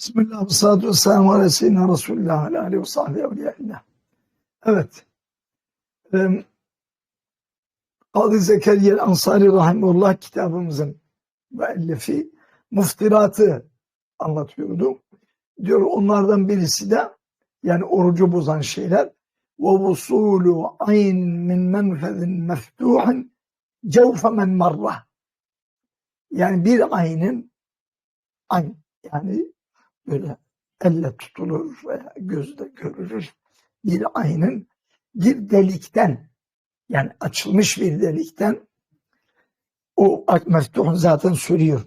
Bismillah, salatu ve selamu ala seyyidina. Evet. Kadı Zekeriya Ansari Rahimullah kitabımızın müellifi muftiratı anlatıyordu. Diyor onlardan birisi de yani orucu bozan şeyler ve vusulu ayn min menfezin meftuhin cevfe men marra. Yani bir ayının ayn yani böyle elle tutulur veya gözde görülür bir ayının bir delikten yani açılmış bir delikten o meftuhun zaten söylüyor.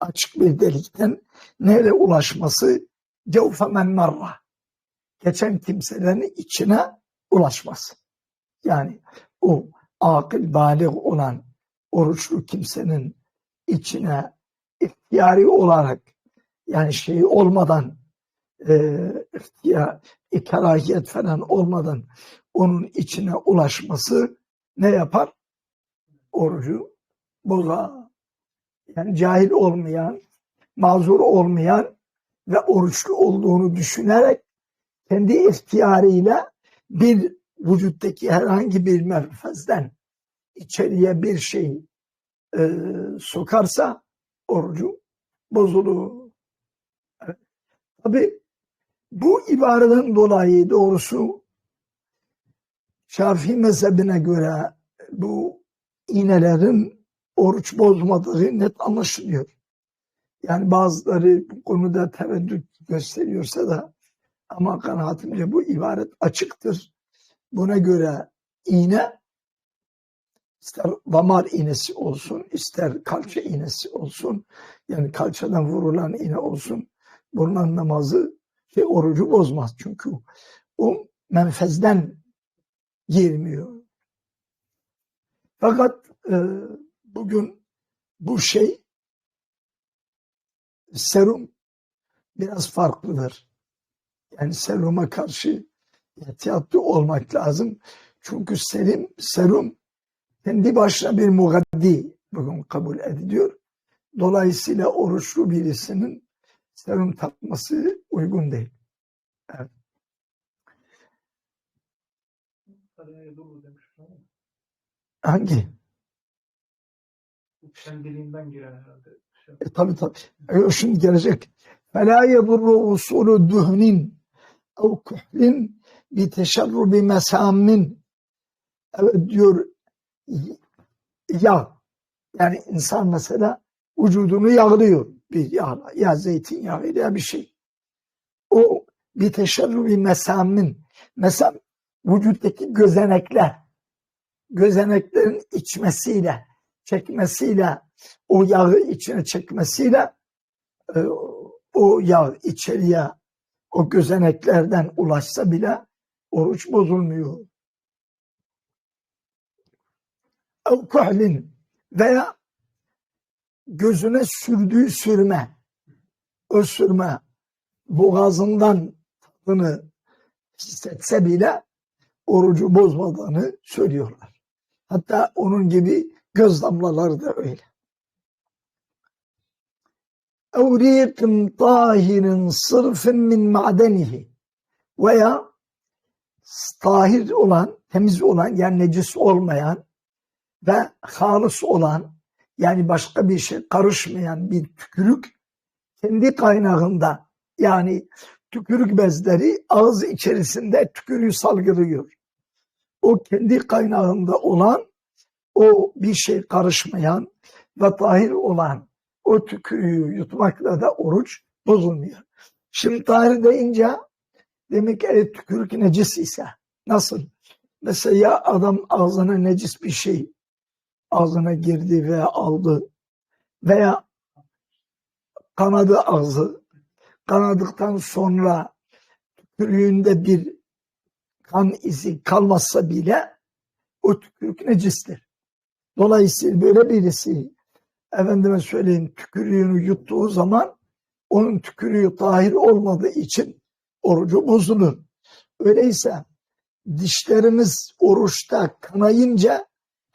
Açık bir delikten nereye ulaşması cevfe men marra. Geçen kimselerin içine ulaşması. Yani o akıl balik olan oruçlu kimsenin içine ihtiyari olarak yani şey olmadan e, ihtiyar, ikarahiyet falan olmadan onun içine ulaşması ne yapar? Orucu bozar. Yani cahil olmayan, mazur olmayan ve oruçlu olduğunu düşünerek kendi ihtiyarıyla bir vücuttaki herhangi bir menfezden içeriye bir şey e, sokarsa orucu bozulur. Tabi bu ibareden dolayı doğrusu Şafii mezhebine göre bu iğnelerin oruç bozmadığı net anlaşılıyor. Yani bazıları bu konuda tereddüt gösteriyorsa da ama kanaatimce bu ibaret açıktır. Buna göre iğne ister damar iğnesi olsun, ister kalça iğnesi olsun, yani kalçadan vurulan iğne olsun, bunların namazı şey, orucu bozmaz çünkü o menfezden girmiyor. Fakat e, bugün bu şey serum biraz farklıdır. Yani seruma karşı ihtiyatlı olmak lazım. Çünkü serum, serum kendi başına bir mugaddi bugün kabul ediliyor. Dolayısıyla oruçlu birisinin serum takması uygun değil. Evet. Hangi? Kendiliğinden giren herhalde. Şey. E, tabii tabii. E, şimdi gelecek. فَلَا يَضُرُّ usulü dühnin اَوْ kuhlin بِتَشَرُّ بِمَسَامٍ Evet diyor yağ. Yani insan mesela vücudunu yağlıyor bir yağla. Ya zeytinyağı ya bir şey. O bir teşerru bir mesamin. Mesam vücuttaki gözenekler. Gözeneklerin içmesiyle, çekmesiyle, o yağı içine çekmesiyle e, o yağ içeriye o gözeneklerden ulaşsa bile oruç bozulmuyor. Ev kuhlin veya gözüne sürdüğü sürme, o sürme boğazından tadını hissetse bile orucu bozmadığını söylüyorlar. Hatta onun gibi göz damlaları da öyle. Evriyetin tahirin sırfın min madenihi veya tahir olan, temiz olan yani necis olmayan ve halis olan yani başka bir şey karışmayan bir tükürük kendi kaynağında yani tükürük bezleri ağız içerisinde tükürüğü salgılıyor. O kendi kaynağında olan o bir şey karışmayan ve tahir olan o tükürüğü yutmakla da oruç bozulmuyor. Şimdi tahir deyince demek ki tükürük necis ise nasıl? Mesela ya adam ağzına necis bir şey ağzına girdi veya aldı veya kanadı ağzı kanadıktan sonra tükürüğünde bir kan izi kalmazsa bile o tükürük necistir. Dolayısıyla böyle birisi efendime söyleyeyim tükürüğünü yuttuğu zaman onun tükürüğü tahir olmadığı için orucu bozulur. Öyleyse dişlerimiz oruçta kanayınca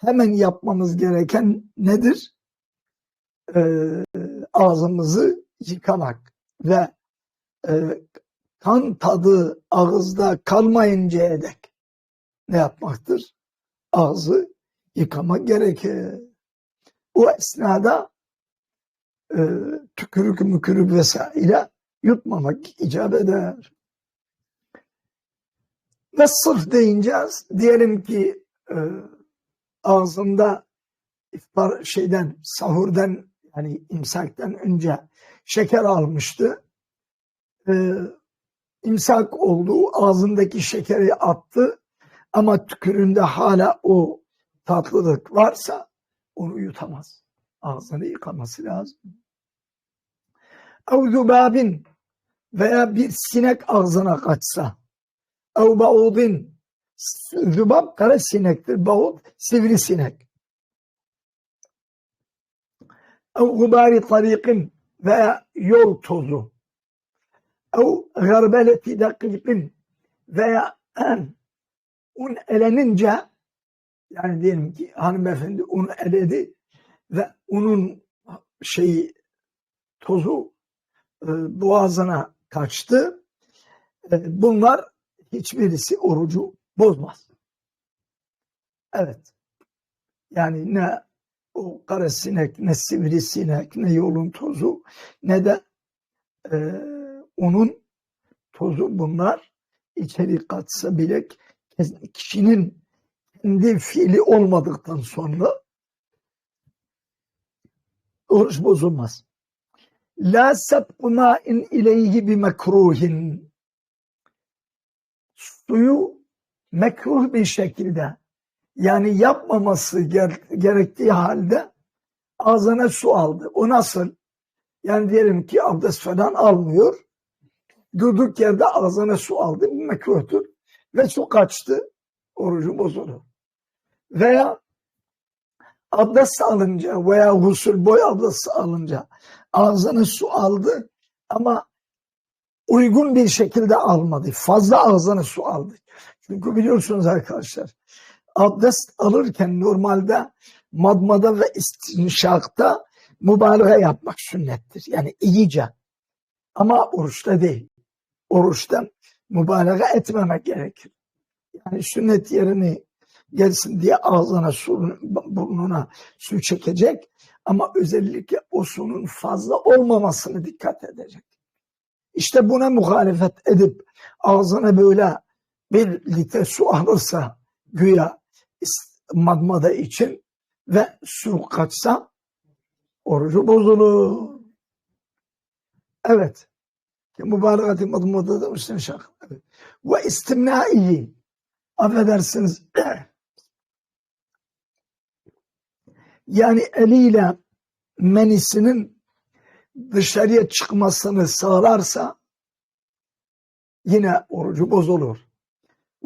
hemen yapmamız gereken nedir? Ee, ağzımızı yıkamak ve e, kan tadı ağızda kalmayıncaya dek ne yapmaktır? Ağzı yıkamak gerekir. O esnada e, tükürük mükürük vesaire yutmamak icap eder. Ve sırf deyince diyelim ki e, ağzında iftar şeyden sahurdan yani imsaktan önce şeker almıştı. E, imsak oldu ağzındaki şekeri attı ama tüküründe hala o tatlılık varsa onu yutamaz. Ağzını yıkaması lazım. Ev zubabin veya bir sinek ağzına kaçsa. Ev baudin zubab kara sinektir. Baud sivri sinek. Ev gubari tarikin veya yol tozu. Ev garbeleti dakikin veya un elenince yani diyelim ki hanımefendi un eledi ve unun şeyi tozu e, boğazına kaçtı. E, bunlar hiçbirisi orucu bozmaz. Evet. Yani ne o kara sinek, ne sivrisinek, ne yolun tozu, ne de e, onun tozu bunlar içeri katsa bile kişinin kendi fiili olmadıktan sonra oruç bozulmaz. La sabqu ma'in ileyhi bi mekruhin. Suyu mekruh bir şekilde yani yapmaması ger- gerektiği halde ağzına su aldı. O nasıl? Yani diyelim ki abdest falan almıyor. Durduk yerde ağzına su aldı. Bu mekruhtur. Ve su kaçtı. Orucu bozulur. Veya abdest alınca veya husul boy abdest alınca ağzına su aldı ama uygun bir şekilde almadı. Fazla ağzına su aldı. Çünkü biliyorsunuz arkadaşlar abdest alırken normalde madmada ve istinşakta mübalağa yapmak sünnettir. Yani iyice. Ama oruçta değil. Oruçta mübalağa etmemek gerekir. Yani sünnet yerini gelsin diye ağzına su, burnuna su çekecek ama özellikle o sunun fazla olmamasını dikkat edecek. İşte buna muhalefet edip ağzına böyle bir litre su alırsa güya madmada için ve su kaçsa orucu bozulur. Evet. Mübarekati madmada da üstüne şak. Evet. Ve istimnaihi affedersiniz yani eliyle menisinin dışarıya çıkmasını sağlarsa yine orucu bozulur.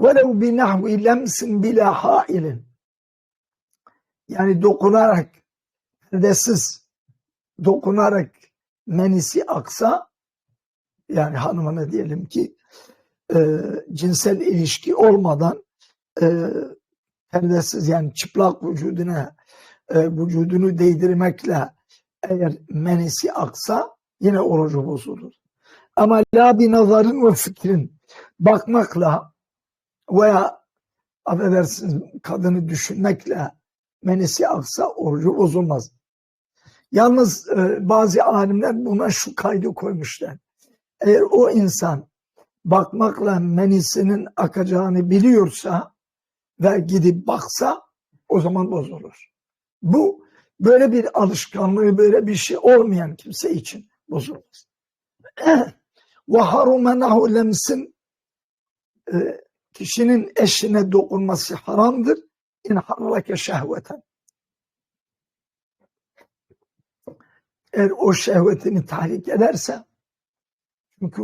وَلَوْ بِنَحْوِ لَمْسٍ بِلَا حَائِلٍ Yani dokunarak, perdesiz dokunarak menisi aksa, yani hanımına diyelim ki e, cinsel ilişki olmadan e, perdesiz yani çıplak vücuduna e, vücudunu değdirmekle eğer menisi aksa yine orucu bozulur. Ama la bir nazarın ve fikrin bakmakla veya affedersiniz kadını düşünmekle menisi aksa orucu bozulmaz. Yalnız e, bazı alimler buna şu kaydı koymuşlar. Eğer o insan bakmakla menisinin akacağını biliyorsa ve gidip baksa o zaman bozulur. Bu böyle bir alışkanlığı, böyle bir şey olmayan kimse için bozulmaz. Nahu lemsin e, kişinin eşine dokunması haramdır. İn harrake şehveten. Eğer o şehvetini tahrik ederse çünkü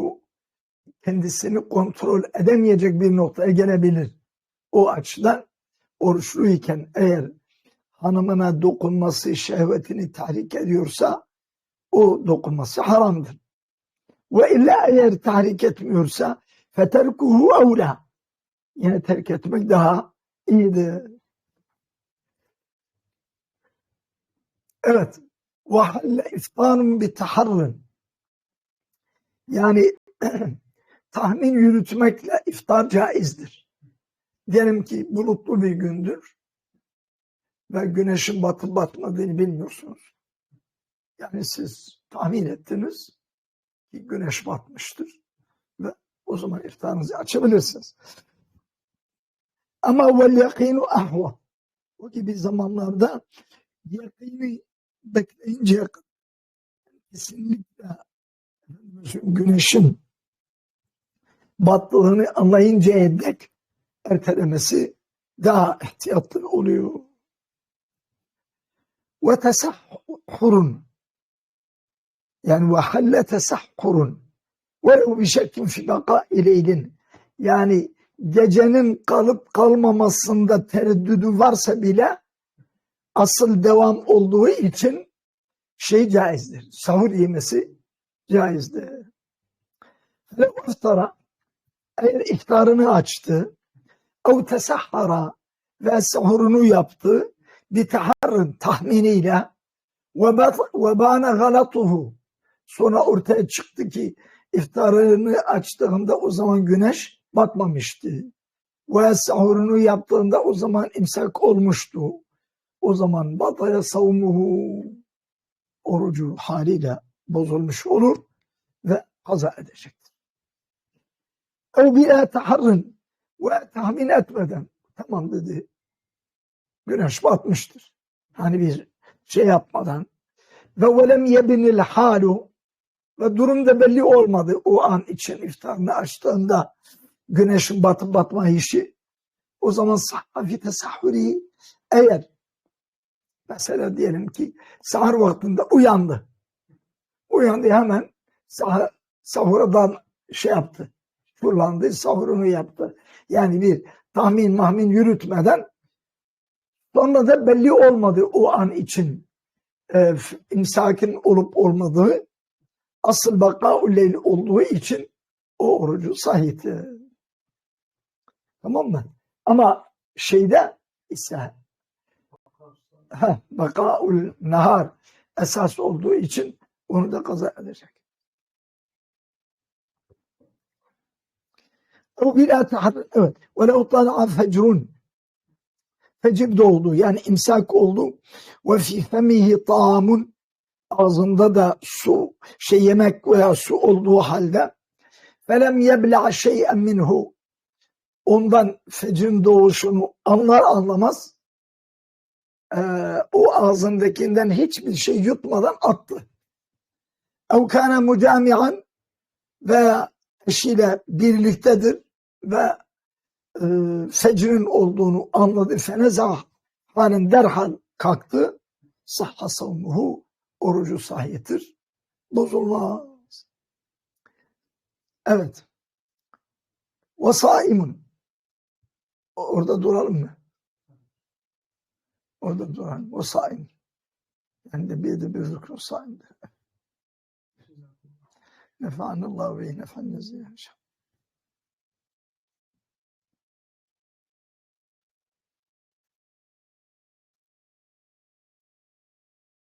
kendisini kontrol edemeyecek bir noktaya gelebilir. O açıdan oruçluyken eğer hanımına dokunması şehvetini tahrik ediyorsa o dokunması haramdır. Ve illa eğer tahrik etmiyorsa feterkuhu evla. Yine terk etmek daha iyidir. Evet. İftarun bi taharrın. Yani tahmin yürütmekle iftar caizdir. Diyelim ki bulutlu bir gündür ve güneşin batıp batmadığını bilmiyorsunuz. Yani siz tahmin ettiniz ki güneş batmıştır ve o zaman iftarınızı açabilirsiniz. Ama vel yakinu ahva. O gibi zamanlarda yakini bekleyinceye kadar kesinlikle güneşin battığını anlayıncaya dek ertelemesi daha ihtiyatlı oluyor. Ve tesahhurun yani ve halle tesahhurun ve bir şekkin fi baka ileydin yani gecenin kalıp kalmamasında tereddüdü varsa bile asıl devam olduğu için şey caizdir. Sahur yemesi caizdir. Ve iftara eğer iftarını açtı ev tesahhara ve sahurunu yaptı bir taharrın tahminiyle ve bana galatuhu sonra ortaya çıktı ki iftarını açtığında o zaman güneş batmamıştı. Ve sahurunu yaptığında o zaman imsak olmuştu. O zaman bataya savumuhu orucu haliyle bozulmuş olur ve kaza edecektir. O bir taharrın ve tahmin etmeden tamam dedi güneş batmıştır. Hani bir şey yapmadan ve velem yebinil halu ve durum da belli olmadı o an için iftarını açtığında güneşin batıp batma işi. O zaman sahafi tesahhuri eğer mesela diyelim ki sahur vaktinde uyandı. Uyandı hemen sah sahuradan şey yaptı fırlandı sahurunu yaptı. Yani bir tahmin mahmin yürütmeden sonra da belli olmadı o an için. E, imsakin olup olmadığı asıl baka leyl olduğu için o orucu sahihti. Tamam mı? Ama şeyde ise heh, bakaul nahar esas olduğu için onu da kaza edecek. O bir evet. Ve le utlana fecrun fecir doğdu yani imsak oldu ve fi femihi taamun ağzında da su şey yemek veya su olduğu halde felem yebla şey'en minhu ondan fecrin doğuşunu anlar anlamaz eee, o ağzındakinden hiçbir şey yutmadan attı. Ev kana mucamian veya eşiyle birliktedir ve e, fecrin olduğunu anladı. Fenezah halen derhal kalktı. Sahha savmuhu orucu sahihtir. Bozulmaz. Evet. Ve saimun. Orada duralım mı? Orada duralım. O saim. Yani de bir de bir rükün saimdir. Nefa'nallahu ve nefa'nnezih.